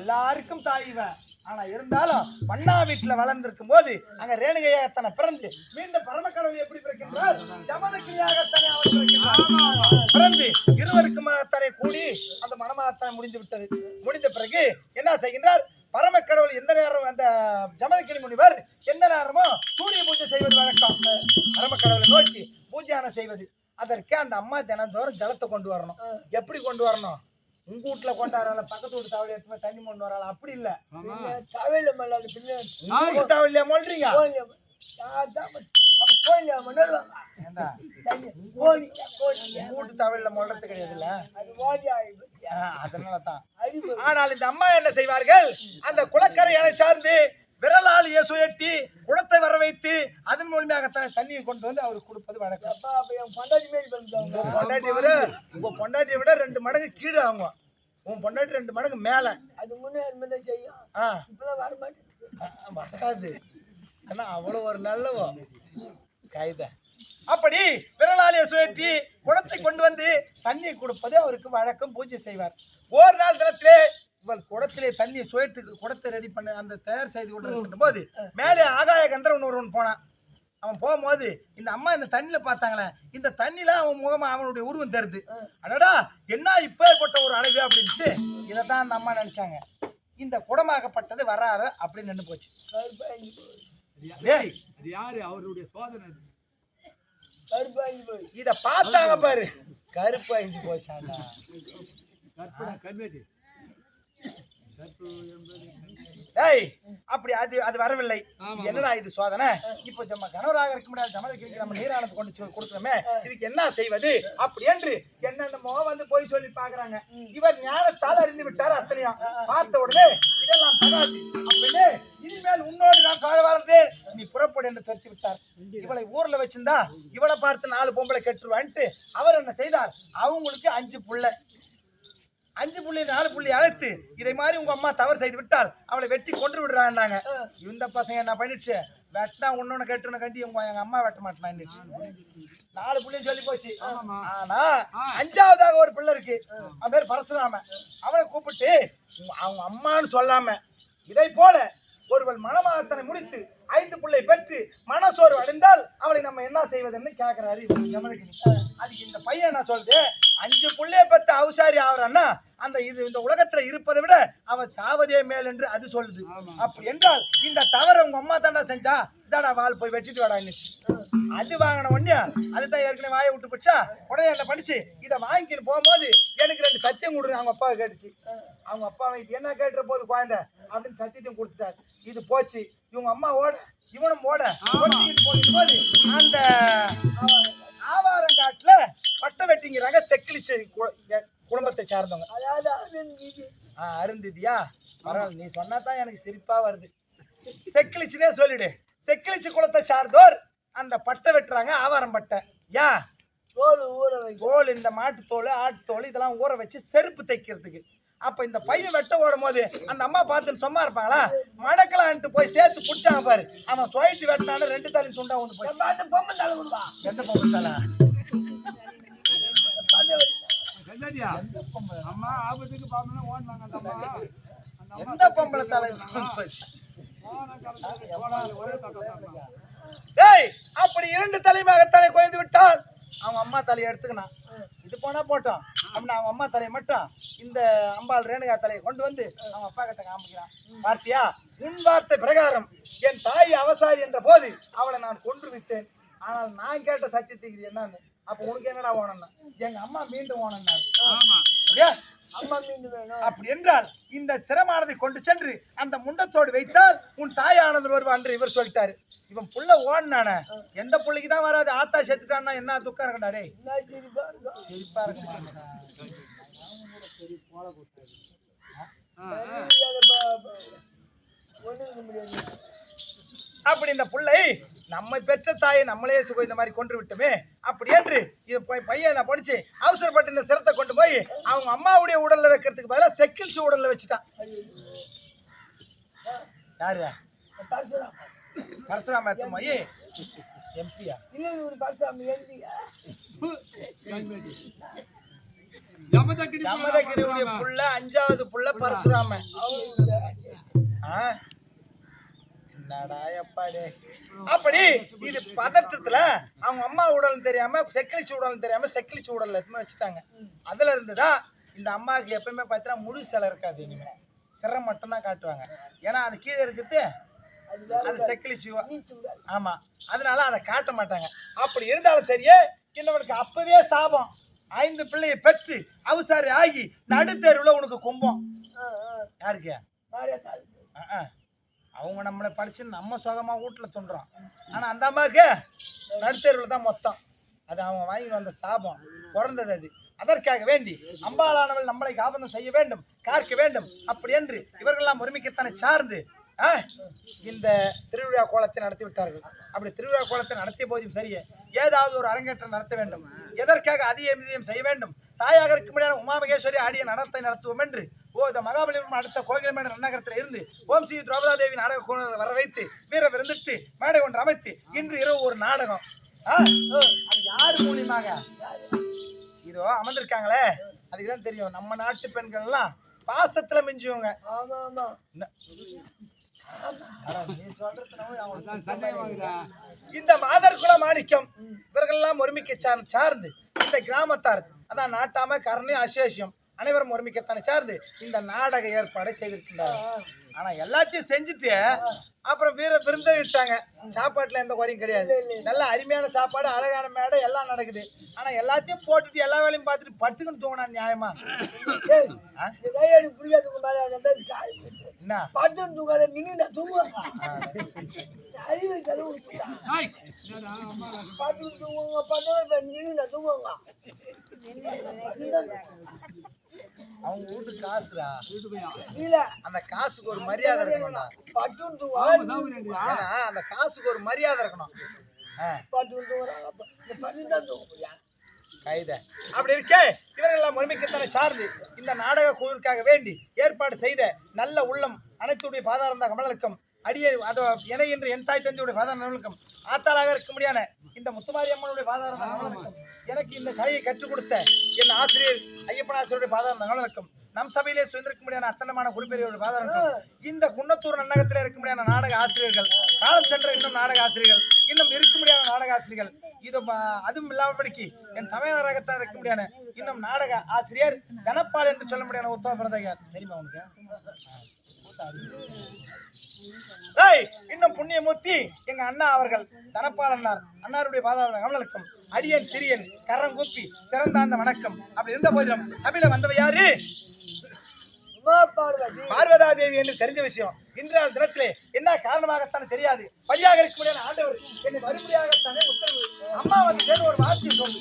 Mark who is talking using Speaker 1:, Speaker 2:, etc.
Speaker 1: எல்லாருக்கும் தாய் இவ ஆனா இருந்தாலும் பண்ணா வீட்டுல வளர்ந்திருக்கும் போது அங்க ரேணுகையாகத்தனை பிறந்து மீண்டும் பரமக்கடவுள் எப்படி பிறக்கின்றார்? ஜமதக்கிரியாகத்தனை அவள் பிறக்கின்றார்? பிறந்து இருவருக்குமாகத்தனை கூடி அந்த மனமாகத்தனை முடிந்து விட்டது. முடிந்த பிறகு என்ன செய்கின்றார்? பரமக்கடவுள் எந்த நேரம் அந்த ஜமதக்கிரி முனிவர் எந்த நேரமும் சூரிய பூஜை செய்வது வழக்கம். பரமக்கடவுளை நோக்கி பூஜையான செய்வது. அதற்கு அந்த அம்மா தினந்தோறும் ஜலத்தை கொண்டு வரணும். எப்படி கொண்டு வரணும்? உங்க வீட்டுல கொண்டாடுறால பக்கத்து வீட்டு தவளை எடுத்து தண்ணி கொண்டு வரால அப்படி இல்ல.
Speaker 2: தவையில மல்லாது பின்ன
Speaker 1: உங்க வீட்டு தவளையா உங்க வீட்டு தவளையில மொழறது கிடையாதுல்ல?
Speaker 2: அது வாடி ஆயிடுச்சு
Speaker 1: அதனால தான்
Speaker 2: அறிவு.
Speaker 1: ஆனால் இந்த அம்மா என்ன செய்வார்கள்? அந்த குளக்கரையை சார்ந்து விரலால் சுயட்டி குளத்தை வர வைத்து அதன் மூலியமாகத்தான் தண்ணியை கொண்டு வந்து அவருக்கு கொடுப்பது வழக்கம்
Speaker 2: பொண்டாட்டி
Speaker 1: விட உங்க பொண்டாட்டியை விட ரெண்டு மடங்கு கீழே அவங்க. உன் பொண்டாட்டி ரெண்டு மடங்கு மேல.
Speaker 2: அது முன்னே செய்யும்.
Speaker 1: வராது. ஆனா அவ்வளவு ஒரு நல்லவோ? கைத. அப்படி விரலாலிய சுழற்றி குடத்தை கொண்டு வந்து தண்ணி கொடுப்பது அவருக்கு வழக்கம் பூஜை செய்வார். ஒரு நாள் தினத்திலே இவள் குடத்திலே தண்ணியை சுழற்றி குடத்தை ரெடி பண்ண அந்த தயார் செய்து கொண்டு போது மேலே ஆகாய கந்தரவன் ஒருவன் போனான். அவன் போகும்போது இந்த அம்மா இந்த தண்ணியில பார்த்தாங்களே இந்த தண்ணியில அவன் முகமா அவனுடைய உருவம் தெரியுது. அடடா என்ன இப்பேற்பட்ட ஒரு அழகு அப்படின்ட்டு இதைத்தான் அந்த அம்மா நினைச்சாங்க. இந்த குடமாகப்பட்டது வராரு அப்படின்னு நின்று போச்சு.
Speaker 2: கருப்பாங்கி
Speaker 3: யாரு? அவருடைய சோதனை.
Speaker 2: கருப்பாங்கி போய்
Speaker 1: இத பார்த்தாங்க பாரு. கருப்பு அழிஞ்சு போச்சாண்டா
Speaker 3: கற்பனை கண்மேட்டி
Speaker 1: டேய் அப்படி அது அது வரவில்லை. என்னடா இது சோதனை? இப்போ நம்ம கணவராக இருக்க முடியாது சமதக்கிரிக்கு நம்ம நீரானது கொண்டு கொடுக்குறோமே இதுக்கு என்ன செய்வது? அப்படி என்று என்னென்னமோ வந்து போய் சொல்லி பாக்குறாங்க இவர் ஞானத்தால் அறிந்து விட்டார் அத்தனையும். பார்த்த உடனே இதெல்லாம் தகாது. அப்படின்னு இனிமேல் உன்னோடு நான் வாழ வாழ்ந்தே நீ புறப்படு என்று துரத்தி விட்டார். இவளை ஊர்ல வச்சிருந்தா இவளை பார்த்து நாலு பொம்பளை கெட்டுருவான்ட்டு அவர் என்ன செய்தார்? அவங்களுக்கு அஞ்சு புள்ள. அஞ்சு புள்ளி நாலு புள்ளி அழைத்து இதை மாதிரி உங்க அம்மா தவறு செய்து விட்டால் அவளை வெட்டி கொன்று விடுறான்னாங்க. இந்த பசங்க என்ன பண்ணிடுச்சு? வெட்டினா ஒன்னொன்னு கட்டுன கண்டி உங்க எங்க அம்மா வெட்ட மாட்டேன் நாலு புள்ளையும் சொல்லி போச்சு. ஆனா அஞ்சாவதாக ஒரு பிள்ளை இருக்கு. அவன் பேர் பரசுராம அவனை கூப்பிட்டு அவங்க அம்மான்னு சொல்லாம இதை போல ஒருவள் மனமாகத்தனை முடித்து ஐந்து பிள்ளை பெற்று மனசோர்வு அடைந்தால் அவளை நம்ம என்ன செய்வதுன்னு கேட்கிறாரு. அதுக்கு இந்த பையன் என்ன சொல்லுது? அஞ்சு புள்ளைய பெற்ற அவசாரி ஆவறான்னா அந்த இது இந்த உலகத்துல இருப்பதை விட அவன் சாவதே மேல் என்று அது சொல்லுது. அப்படி என்றால் இந்த தவறை உங்க அம்மா தாண்டா செஞ்சா இதாடா வாள் போய் வச்சுட்டு வாடா அது வாங்கின உடனே அதுதான் ஏற்கனவே வாயை விட்டு போச்சா உடனே என்ன பண்ணிச்சு இதை வாங்கிக்கிட்டு போகும்போது எனக்கு ரெண்டு சத்தியம் கொடுங்க அவங்க அப்பாவை கேட்டுச்சு. அவங்க அப்பாவை இது என்ன கேட்டுற போது குழந்தை? அப்படின்னு சத்தியத்தையும் கொடுத்துட்டாரு. இது போச்சு. இவங்க அம்மா ஓட இவனும் ஓட போது அந்த ஆவாரங்காட்டுல பட்டை வெட்டிங்கிறாங்க செக்கிலிச்சு. குடும்பத்தை சார்ந்தவங்க.
Speaker 2: அதாவது
Speaker 1: ஆ அருந்திதியா? பரவாயில்ல நீ சொன்னா தான் எனக்கு சிரிப்பா வருது. செக்கிலிச்சுனே சொல்லிடு. செக்கிலிச்சு குளத்தை சார்ந்தோர் அந்த பட்டை வெட்டுறாங்க ஆவாரம் பட்டை. யா?
Speaker 2: தோல் ஊற
Speaker 1: தோல் இந்த மாட்டுத்தோல் ஆட்டுத்தோல் இதெல்லாம் ஊற வச்சு செருப்பு தைக்கிறதுக்கு. அப்ப இந்த பையன் வெட்ட ஓடும் போது அந்த அம்மா பார்த்துன்னு சும்மா இருப்பாங்களா? மடக்கலான்ட்டு போய் சேர்த்து பிடிச்சாங்க பாரு. அவன் சுழட்டி வெட்டினாலும் ரெண்டு தலையும் துண்டா ஒன்று போய்
Speaker 2: பார்த்து பொம்மை தலை
Speaker 1: எந்த பொம்பளை தலை?
Speaker 3: செஞ்சாடியா அம்மா ஆபத்துக்கு பாப்பா ஓடுனாங்க அந்த அம்மா. அந்த அம்மா
Speaker 1: எந்த பொம்பளை தலை. டேய் அப்படி இரண்டு தலைமாகத்தானே குறைந்து விட்டால்? அவங்க அம்மா தலையை எடுத்துக்கணும் இது போனா போட்டோம். அப்படின்னு அவங்க அம்மா தலையை மட்டும் இந்த அம்பாள் ரேணுகா தலையை கொண்டு வந்து அவங்க அப்பா கிட்ட காமிக்கிறான். பார்த்தியா? உன் வார்த்தை பிரகாரம். என் தாய் அவசாரி என்ற போது அவளை நான் கொன்று விட்டேன். ஆனால் நான் கேட்ட சத்தியத்துக்கு என்னன்னு? அப்ப உனக்கு என்னடா ஓனம்னா? எங்க அம்மா மீண்டும் ஓனம்னாரு
Speaker 3: ஆமா.
Speaker 1: அப்படியா?
Speaker 2: அம்மா வேணும்.
Speaker 1: அப்படி என்றால் இந்த சிரமானதை கொண்டு சென்று அந்த முண்டத்தோடு வைத்தால் உன் தாயானது வருவா என்று இவர் சொல்லிட்டாரு. இவன் புள்ள ஓடினானே எந்த புள்ளைக்கு தான் வராது? ஆத்தா செத்துட்டான்னா என்ன துக்கம் இருக்கடா டேய்?
Speaker 2: என்ன சிரிப்பா இருக்கும்
Speaker 1: சிரிப்பா இருக்கு.
Speaker 3: ஆ, ஆ.
Speaker 2: ஒன்றும் முடியாது
Speaker 1: அப்படி இந்த புள்ளை நம்மை பெற்ற தாயை நம்மளே சுக இந்த மாதிரி கொன்று விட்டோமே. அப்படி என்று இது போய் பையன் நான் படிச்சு அவசரப்பட்டு இந்த சிரத்தை கொண்டு போய் அவங்க அம்மாவுடைய உடல்ல வைக்கிறதுக்கு பதிலாக செக்கில்ஸ் உடல்ல வச்சுட்டான். யாரு?
Speaker 2: பரசுராம்
Speaker 1: போய் எம்பியா
Speaker 2: இல்லை ஒரு பரசுராம்
Speaker 3: ஜமதக்கினி
Speaker 1: ஜமதகிரியுடைய புள்ள அஞ்சாவது புள்ள பரசுராம ஆ? என்னடா எப்பாடி அப்படி இது பதற்றத்துல அவங்க அம்மா உடல் தெரியாம செக்கிலிச்சு உடல் தெரியாம செக்கிலிச்சு உடல்ல எடுத்து வச்சுட்டாங்க. அதுல இருந்துதான் இந்த அம்மாவுக்கு எப்பயுமே பார்த்தீங்கன்னா முழு சிலை இருக்காது இனிமே. சிறை மட்டும் தான் காட்டுவாங்க. ஏன்னா அது கீழே இருக்குது. அது செக்கிலிச்சு ஆமா. அதனால அதை காட்ட மாட்டாங்க. அப்படி இருந்தாலும் சரியே இன்னவனுக்கு அப்பவே சாபம். ஐந்து பிள்ளையை பெற்று அவசாரி ஆகி நடுத்தெருவுல உனக்கு கும்பம். யாருக்கு. அவங்க நம்மளை படிச்சு நம்ம சுகமாக வீட்டில் துண்டுறோம். ஆனால் அந்த அம்மாவுக்கு நடுத்தெருவுல தான் மொத்தம். அது அவங்க வாங்கி வந்த சாபம். பிறந்தது அது. அதற்காக வேண்டி அம்பாலானவள் நம்மளை காபந்தம் செய்ய வேண்டும் காக்க வேண்டும். அப்படி என்று இவர்களெல்லாம் ஒருமிக்கத்தானே சார்ந்து ஆ, இந்த திருவிழா கோலத்தை நடத்தி விட்டார்கள். அப்படி திருவிழா கோலத்தை நடத்திய போதும் சரியே ஏதாவது ஒரு அரங்கேற்றம் நடத்த வேண்டும். எதற்காக அதிகம் இதையும் செய்ய வேண்டும்? தாயாக இருக்கும்படியான உமாமகேஸ்வரி ஆடிய நடத்தை நடத்துவோம் என்று ஓ இந்த மகாபலிபுரம் அடுத்த கோகிலமேடு நன்னகரத்தில் இருந்து ஓம் ஸ்ரீ திரௌபதா தேவி நாடக வர வைத்து வீர விருந்திட்டு மேடை ஒன்று அமைத்து இன்று இரவு ஒரு நாடகம். அது யார் மூலியமாக இதோ அமர்ந்திருக்காங்களே. அதுக்கு தான் தெரியும் நம்ம நாட்டு பெண்கள் எல்லாம் பாசத்துல மிஞ்சுவங்க. இந்த மாதர் குல மாணிக்கம் இவர்களெல்லாம் ஒருமிக்க சார் சார்ந்து இந்த கிராமத்தார். அதான் நாட்டாம கருணை அசேஷம். அனைவரும் ஒருமிக்கத்தானே? சார்ந்து இந்த நாடக ஏற்பாடை செய்திருக்கின்றார். ஆனா எல்லாத்தையும் செஞ்சுட்டு அப்புறம் வீர விருந்த விட்டாங்க சாப்பாட்டுல எந்த குறையும் கிடையாது. நல்ல அருமையான சாப்பாடு அழகான மேடை எல்லாம் நடக்குது. ஆனா எல்லாத்தையும் போட்டுட்டு எல்லா வேலையும் பார்த்துட்டு படுத்துக்கின்னு தூங்கினா நியாயமா. என்ன?
Speaker 2: படுத்து தூங்காத நின்று நான் தூங்குவேன். படுத்து தூங்குவாங்க பண்ணுவேன் நின்று நான் தூங்குவாங்க
Speaker 1: அவங்க வீட்டுக்கு காசுடா.
Speaker 2: இல்ல
Speaker 1: அந்த காசுக்கு ஒரு மரியாதை இருக்கணும்டா. ஏன்னா அந்த காசுக்கு ஒரு மரியாதை இருக்கணும் கைத அப்படி இருக்கே இவர்கள் எல்லாம் ஒருமிக்கத்தானே சார்ந்து இந்த நாடக குழுவிற்காக வேண்டி ஏற்பாடு செய்த நல்ல உள்ளம் அனைத்துடைய பாதாரம் தான் கமலனுக்கும் அடியே அதோ என என்று என் தாய் தந்தையுடைய பாதாரம் கமலனுக்கும் ஆத்தாளாக இருக்க முடியாத இந்த முத்துமாரி அம்மனுடைய பாதாரம் தான் கமலனுக்கும் எனக்கு இந்த கலையை கற்றுக் கொடுத்த என் ஆசிரியர் ஐயப்பனாசிரியருடைய பாதாரம் தான் கமலனுக்கும் நம் சபையிலே சுதந்திருக்க முடியாத அத்தனமான குடிப்பெரியவருடைய பாதாரம் இந்த குன்னத்தூர் நன்னகத்தில் இருக்க முடியாத நாடக ஆசிரியர்கள் காலம் சென்ற இன்னும் நாடக ஆசிரியர்கள் இன்னும் இருக்க முடியாத நாடக ஆசிரியர்கள் இது அதுவும் இல்லாமபடிக்கு என் தமிழகத்தான் இருக்க முடியாத இன்னும் நாடக ஆசிரியர் தனப்பால் என்று சொல்ல முடியாத உத்தம பிறந்தகையார் தெரியுமா உனக்கு? இன்னும் புண்ணியமூர்த்தி எங்க அண்ணா அவர்கள் தனப்பால் அண்ணார் அன்னாருடைய பாதாள கமலுக்கும் அடியன் சிறியன் கரங்கூப்பி சிறந்தாந்த வணக்கம். அப்படி இருந்த போதிலும் சபையில வந்தவ யாரு?
Speaker 2: பார்வதி
Speaker 1: பார்வதா தேவி என்று தெரிஞ்ச விஷயம். இன்றைய தினத்திலே என்ன காரணமாகத்தானே தெரியாது. பலியாக இருக்க முடியாத ஆண்டவர் என்னை மறுபடியாகத்தானே உத்தரவு அம்மா வந்து சேர்ந்து ஒரு வார்த்தை சொல்லு.